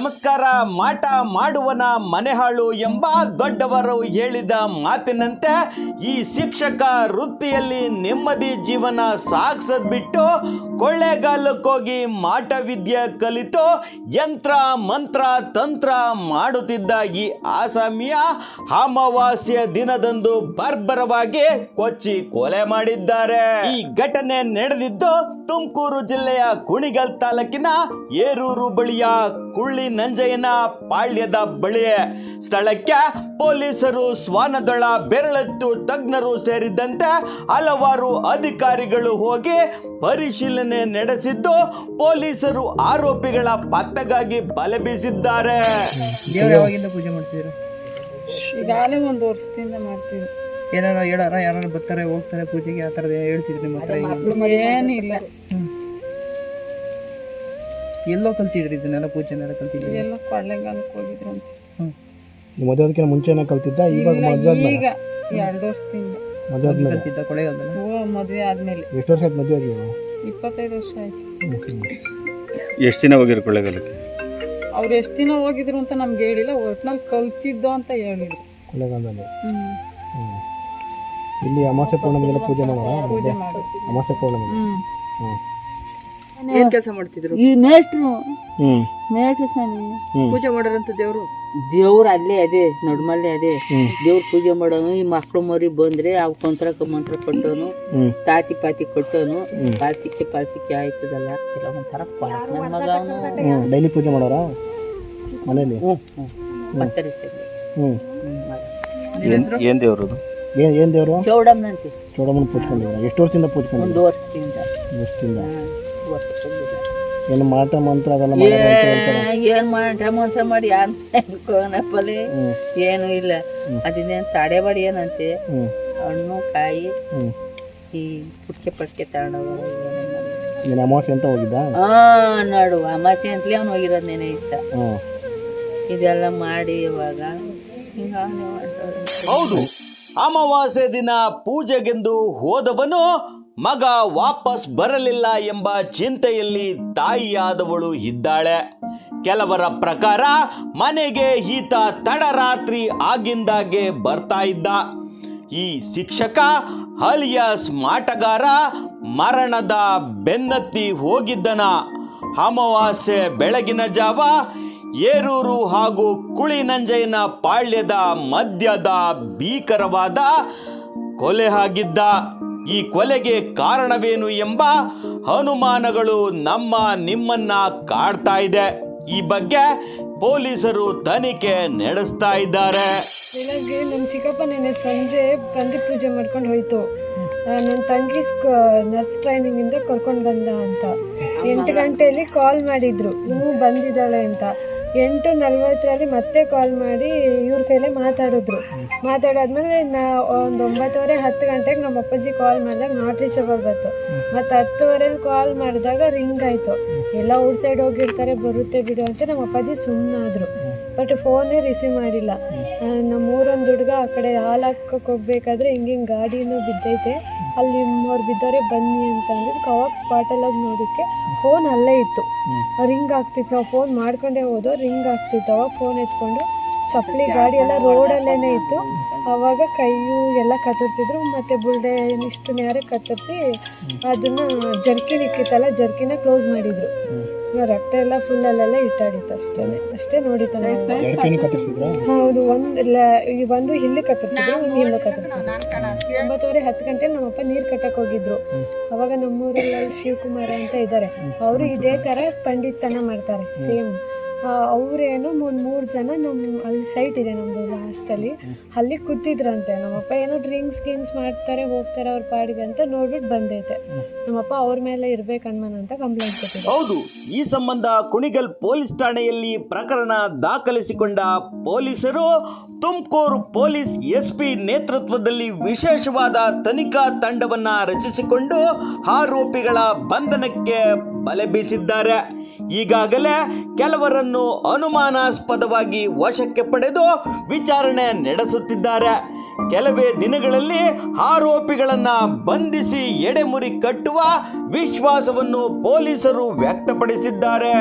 ನಮಸ್ಕಾರ ಮಾಟ ಮಾಡುವನ ಮನೆಹಾಳು ಎಂಬ ದೊಡ್ಡವರು ಹೇಳಿದ ಮಾತಿನಂತೆ ಈ ಶಿಕ್ಷಕ ವೃತ್ತಿಯಲ್ಲಿ ನೆಮ್ಮದಿ ಜೀವನ ಸಾಗಿಸದ್ ಬಿಟ್ಟು ಕೊಳ್ಳೆಗಾಲಕ್ಕೋಗಿ ಮಾಟ ವಿದ್ಯೆ ಕಲಿತು ಯಂತ್ರ, ಮಂತ್ರ, ತಂತ್ರ ಮಾಡುತ್ತಿದ್ದ ಈ ಆಸಾಮಿಯ ಅಮಾವಾಸ್ಯ ದಿನದಂದು ಬರ್ಬರವಾಗಿ ಕೊಚ್ಚಿ ಕೊಲೆ ಮಾಡಿದ್ದಾರೆ. ಈ ಘಟನೆ ನಡೆದಿದ್ದು ತುಮಕೂರು ಜಿಲ್ಲೆಯ ಕುಣಿಗಲ್ ತಾಲೂಕಿನ ಏರೂರು ಬಳಿಯ ಕುಳ್ಳಿ ನಂಜಯ್ಯನ ಪಾಳ್ಯದ ಬಳಿಯ ಸ್ಥಳಕ್ಕೆ ಪೊಲೀಸರು ಶ್ವಾನದಳ ಬೆರಳೆತ್ತು ತಜ್ಞರು ಸೇರಿದಂತೆ ಹಲವಾರು ಅಧಿಕಾರಿಗಳು ಹೋಗಿ ಪರಿಶೀಲನೆ ನಡೆಸಿದ್ದು ಪೊಲೀಸರು ಆರೋಪಿಗಳ ಪತ್ತೆಗಾಗಿ ಬಲೆ ಬೀಸಿದ್ದಾರೆ. ದೇವ್ರು ಯಾವಾಗಿಂದ ಪೂಜೆ ಮಾಡ್ತಿದ್ದೀರಾ? ಈಗಾಗಲೇ ಒಂದು ವರ್ಷದಿಂದ ಮಾಡ್ತೀವಿ. ಏನಾರ ಹೇಳಾರ? ಯಾರು ಬರ್ತಾರೆ ಹೋಗ್ತಾರೆ ಪೂಜೆಗೆ? ಆ ಥರದ್ದು ಹೇಳ್ತಿದ್ರು ನಿಮ್ಮ ಹತ್ರ? ಈಗ? ಏನಿಲ್ಲ ಎಲ್ಲೋ ಕಲ್ತಿದ್ರಿ ಇದನ್ನೆಲ್ಲ ಪೂಜೆನೆಲ್ಲ ಕಲ್ತಿದ್ರಿ ಎಲ್ಲ ಕೊಳ್ಳೆಗಾಲಕ್ಕೆ ಹೋಗಿದ್ರು ಅಂತ. ಹ್ಮ್. ಮದುವೆದಕ್ಕಿಂತ ಮುಂಚೆನೇ ಕಲ್ತಿದ್ದ? ಇವಾಗ ಮದುವೆ ಇಲ್ಲ, ಈಗ ಎರಡು ವರ್ಷದಿಂದ. ಮದುವೆ ಆದ್ಮೇಲೆ? ಕಲ್ತಿದ್ದ ಕೊಳೆಗಾಲದಲ್ಲಿ ಮದುವೆ ಆದಮೇಲೆ. ಎಷ್ಟು ವರ್ಷ ಆಯ್ತು ಮದುವೆ ಆಗಿಲ್ಲ ಇಪ್ಪತ್ತೈದು ವರ್ಷ ಆಯ್ತು. ಎಷ್ಟು ದಿನ ಹೋಗಿದ್ರು ಕೊಳ್ಳೆಗಾಲಕ್ಕೆ? ಅವ್ರು ಎಷ್ಟು ದಿನ ಹೋಗಿದ್ರು ಅಂತ ನಮ್ಗೆ ಹೇಳಿಲ್ಲ ಒಟ್ನಲ್ಲಿ ಕಲ್ತಿದ್ದೋ ಅಂತ ಹೇಳಿದ್ರು. ಕೊಳ್ಳೇಗಾಲದಲ್ಲಿ? ಹ್ಮ್. ಹ್ಞೂ ಇಲ್ಲಿ ಅಮಾವಾಸ್ಯೆ ಪೌರ್ಣಮಿಗೆಲ್ಲ ಪೂಜೆ ಮಾಡೋಣ? ಪೂಜೆ ಮಾಡಿ ಅಮಾವಾಸ್ಯೆ ಪೌರ್ಣಮಿಗೆ? ಹ್ಮ್. ಹ್ಞೂ ಏನ್ ಕೆಲಸ ಮಾಡ್ತಿದ್ರು? ಈ ಮೇಷ್ಟ್ರು. ಹ್ಮ್. ಮೇಷ್ಟ್ರು ಸ್ವಾಮಿ. ಪೂಜೆ ಮಾಡೋರಂತ ದೇವ್ರು? ದೇವ್ರ ಅಲ್ಲೇ ಅದೇ ನಡುಮಲ್ಲೇ ಅದೇ. ದೇವ್ರ ಪೂಜೆ ಮಾಡೋನು ಈ ಮಕ್ಳು ಮರಿ ಬಂದ್ರೆ ಅವ್ ಮಂತ್ರ ಮಂತ್ರ ಕೊಟ್ಟೋನು ತಾತಿ ಪಾತಿ ಕೊಟ್ಟೋನು ಪಾಲ್ಸಿಕ್ಕೆ ಪಾಲ್ಸಿಕ್ಕೆ ಆಯ್ತದಲ್ಲ ಒಂಥರ ಕೊಳಕ್ ನನ್ ಮಗ ಅವನು ಡೈಲಿ ಪೂಜೆ ಮಾಡೋರ? ಮನೇಲಿ? ಹ್ಞೂ ಹ್ಞೂ ಬರ್ತಾರೆ ಸರಿ. ಹ್ಞೂ ಏನು ದೇವ್ರದು ಏನು ಏನು ದೇವರು? ಚೌಡಮ್ಮನಂತೆ. ಚೌಡಮ್ಮನ ಪೂಜ್ಕೊಂಡಿದ್ದೀರಾ? ಎಷ್ಟು ವರ್ಷದಿಂದ ಪೂಜ್ಕೊಂಡಿದ್ದೀರಾ? ಒಂದು ವರ್ಷದಿಂದ. ವರ್ಷದಿಂದ. ಏನು ಮಾಟ ಮಂತ್ರ ಅದಲ್ಲ ಏನ್ ಮಾಟ ಮಂತ್ರ ಮಾಡಿ ಹ್ಞೂ ಏನು ಇಲ್ಲ. ಅದಿನ್ನೇನು ತಾಡೆ ಮಾಡಿ ಏನಂತೆ? ಹಣ್ಣು ಕಾಯಿ ಈ ಪುಟ್ಕೆ ಪಟ್ಕೆ ತಗೊಂಡು. ನೀನು ಅಮಾವಾಸ್ಯೆ ಅಂತ ಹೋಗಿದ್ದ? ಆ ನೋಡು ಅಮಾಸೆ ಅಂತಲೇ ಅವ್ನು ಹೋಗಿರೋದು ನೆನೆ ಇಷ್ಟ ಇದೆಲ್ಲ ಮಾಡಿ ಇವಾಗ ಹಿಂಗ ಹೌದು ಅಮಾವಾಸ್ಯೆ ದಿನ ಪೂಜೆಗೆಂದು ಹೋದವನು ಮಗ ವಾಪಸ್ ಬರಲಿಲ್ಲ ಎಂಬ ಚಿಂತೆಯಲ್ಲಿ ತಾಯಿಯಾದವಳು ಇದ್ದಾಳೆ. ಕೆಲವರ ಪ್ರಕಾರ ಮನೆಗೆ ಈತ ತಡರಾತ್ರಿ ಆಗಿಂದಾಗೆ ಬರ್ತಾ ಇದ್ದ. ಈ ಶಿಕ್ಷಕ ಹಳಿಯ ಮಾಟಗಾರ ಮರಣದ ಬೆನ್ನತ್ತಿ ಹೋಗಿದ್ದನ. ಅಮಾವಾಸ್ಯೆ ಬೆಳಗಿನ ಜಾವ ಏರೂರು ಹಾಗೂ ಕುಳಿನಂಜಯ್ಯನ ಪಾಳ್ಯದ ಮಧ್ಯದ ಭೀಕರವಾದ ಕೊಲೆ ಆಗಿದ್ದ. ಈ ಕೊಲೆಗೆ ಕಾರಣವೇನು ಎಂಬ ಅನುಮಾನಗಳು ನಮ್ಮ ನಿಮ್ಮನ್ನ ಕಾಡ್ತಾ ಇದೆ. ಈ ಬಗ್ಗೆ ಪೊಲೀಸರು ತನಿಖೆ ನಡೆಸ್ತಾ ಇದ್ದಾರೆ. ಬೆಳಗ್ಗೆ ನಮ್ಮ ಚಿಕ್ಕಪ್ಪ ನೆನೆ ಸಂಜೆ ಬಂದಿ ಪೂಜೆ ಮಾಡ್ಕೊಂಡು ಹೋಯ್ತು. ನನ್ನ ತಂಗಿ ನರ್ಸ್ ಟ್ರೈನಿಂಗಿಂದ ಕರ್ಕೊಂಡು ಬಂದ ಅಂತ. ಎಂಟು ಗಂಟೆಯಲ್ಲಿ ಕಾಲ್ ಮಾಡಿದ್ರು. ಇನ್ನು ಬಂದಿದ್ದಾಳೆ ಅಂತ. ಎಂಟು ನಲ್ವತ್ತರಲ್ಲಿ ಮತ್ತೆ ಕಾಲ್ ಮಾಡಿ ಇವ್ರ ಕೈಲೇ ಮಾತಾಡಿದ್ರು. ಮಾತಾಡಾದ್ಮೇಲೆ ನಾ ಒಂದು ಒಂಬತ್ತುವರೆ ಹತ್ತು ಗಂಟೆಗೆ ನಮ್ಮ ಅಪ್ಪಾಜಿ ಕಾಲ್ ಮಾಡಿದಾಗ ನಾಟ್ ರೀಚಬಲ್ ಬಂತು. ಮತ್ತು ಹತ್ತುವರೆಲಿ ಕಾಲ್ ಮಾಡಿದಾಗ ರಿಂಗ್ ಆಯಿತು. ಎಲ್ಲ ಔಟ್ ಸೈಡ್ ಹೋಗಿರ್ತಾರೆ, ಬರುತ್ತೆ ಬಿಡು ಅಂತ ನಮ್ಮ ಅಪ್ಪಾಜಿ ಸುಮ್ಮನಾದ್ರು ಬಟ್ ಫೋನೇ ರಿಸೀವ್ ಮಾಡಿಲ್ಲ. ನಮ್ಮ ಊರೊಂದು ಹುಡುಗ ಆ ಕಡೆ ಹಾಲು ಹಾಕೋಕೆ ಹೋಗ್ಬೇಕಾದ್ರೆ ಹಿಂಗೆ ಹಿಂಗೆ ಗಾಡಿನೂ ಬಿದ್ದೈತೆ. ಅಲ್ಲಿ ಅವ್ರು ಬಿದ್ದವರೆ ಬನ್ನಿ ಅಂತ ಅಂದ್ರೆ ಅವಾಗ ಸ್ಪಾಟಲ್ಲಿ ಹೋಗಿ ನೋಡೋಕ್ಕೆ ಫೋನ್ ಅಲ್ಲೇ ಇತ್ತು. ರಿಂಗ್ ಆಗ್ತಿತ್ತು. ನಾವು ಫೋನ್ ಮಾಡ್ಕೊಂಡೇ ಹೋದೋ ರಿಂಗ್ ಆಗ್ತಿತ್ತು. ಅವಾಗ ಫೋನ್ ಎತ್ಕೊಂಡು ಚಪ್ಪಲಿ ಗಾಡಿ ಎಲ್ಲ ರೋಡಲ್ಲೇ ಇತ್ತು. ಅವಾಗ ಕೈಯು ಎಲ್ಲ ಕತ್ತರಿಸಿದ್ರು ಮತ್ತು ಬುಲ್ಡೆ ಇಷ್ಟು ನೇರ ಕತ್ತರಿಸಿ ಅದನ್ನು ಜರ್ಕಿನ್ ಇಕ್ಕಿತ್ತಲ್ಲ ಜರ್ಕಿನ ಕ್ಲೋಸ್ ಮಾಡಿದ್ರು. ರಕ್ತ ಎಲ್ಲ ಫುಲ್ ಅಲ್ಲೆಲ್ಲ ಇಟ್ಟಾಡಿತ್ತು ಅಷ್ಟೇ ಅಷ್ಟೇ ನೋಡಿತ್ತು ಹೌದು ಒಂದು ಈ ಒಂದು ಇಲ್ಲಿ ಕತ್ತರಿಸಿದ್ರು ಒಂದು ಹಿಂದೆ ಕತ್ತರಿಸಿದ್ರು. ಒಂಬತ್ತುವರೆ ಹತ್ತು ಗಂಟೆ ನಮ್ಮಪ್ಪ ನೀರು ಕಟ್ಟಕ್ಕೆ ಹೋಗಿದ್ರು. ಅವಾಗ ನಮ್ಮೂರಲ್ಲಿ ಶಿವಕುಮಾರ ಅಂತ ಇದ್ದಾರೆ. ಅವರು ಇದೇ ಥರ ಪಂಡಿತನ ಮಾಡ್ತಾರೆ ಸೇಮ್. ಅವರೇನು ಒಂದು ಮೂರು ಜನ ನಮ್ಮ ಅಲ್ಲಿ ಸೈಟ್ ಇದೆ ನಮ್ಮದು ಲಾಸ್ಟಲ್ಲಿ ಅಲ್ಲಿ. ಕೂತಿದ್ರಂತೆ. ನಮ್ಮಪ್ಪ ಏನೋ ಡ್ರಿಂಕ್ಸ್ ಗಿಂಕ್ಸ್ ಮಾಡ್ತಾರೆ, ಹೋಗ್ತಾರೆ ಅವ್ರ ಪಾಡಿಗೆ ಅಂತ ನೋಡ್ಬಿಟ್ಟು ಬಂದೈತೆ. ನಮ್ಮಪ್ಪ ಅವ್ರ ಮೇಲೆ ಇರ್ಬೇಕು ಅಂತ ಕಂಪ್ಲೇಂಟ್ ಕೊಟ್ಟಿದ್ದೆ ಹೌದು, ಈ ಸಂಬಂಧ ಕುಣಿಗಲ್ ಪೊಲೀಸ್ ಠಾಣೆಯಲ್ಲಿ ಪ್ರಕರಣ ದಾಖಲಿಸಿಕೊಂಡ ಪೊಲೀಸರು ತುಮಕೂರು ಪೊಲೀಸ್ ಎಸ್ ಪಿ ನೇತೃತ್ವದಲ್ಲಿ ವಿಶೇಷವಾದ ತನಿಖಾ ತಂಡವನ್ನ ರಚಿಸಿಕೊಂಡು ಆರೋಪಿಗಳ ಬಂಧನಕ್ಕೆ ಬಲೆ ಬೀಸಿದ್ದಾರೆ. ಈಗಾಗಲೇ ಕೆಲವರನ್ನು ಅನುಮಾನಾಸ್ಪದವಾಗಿ ವಶಕ್ಕೆ ಪಡೆದು ವಿಚಾರಣೆ ನಡೆಸುತ್ತಿದ್ದಾರೆ. ಕೆಲವೇ ದಿನಗಳಲ್ಲಿ ಆರೋಪಿಗಳನ್ನ ಬಂಧಿಸಿ ಎಡೆಮುರಿ ಕಟ್ಟುವ ವಿಶ್ವಾಸವನ್ನು ಪೊಲೀಸರು ವ್ಯಕ್ತಪಡಿಸಿದ್ದಾರೆ.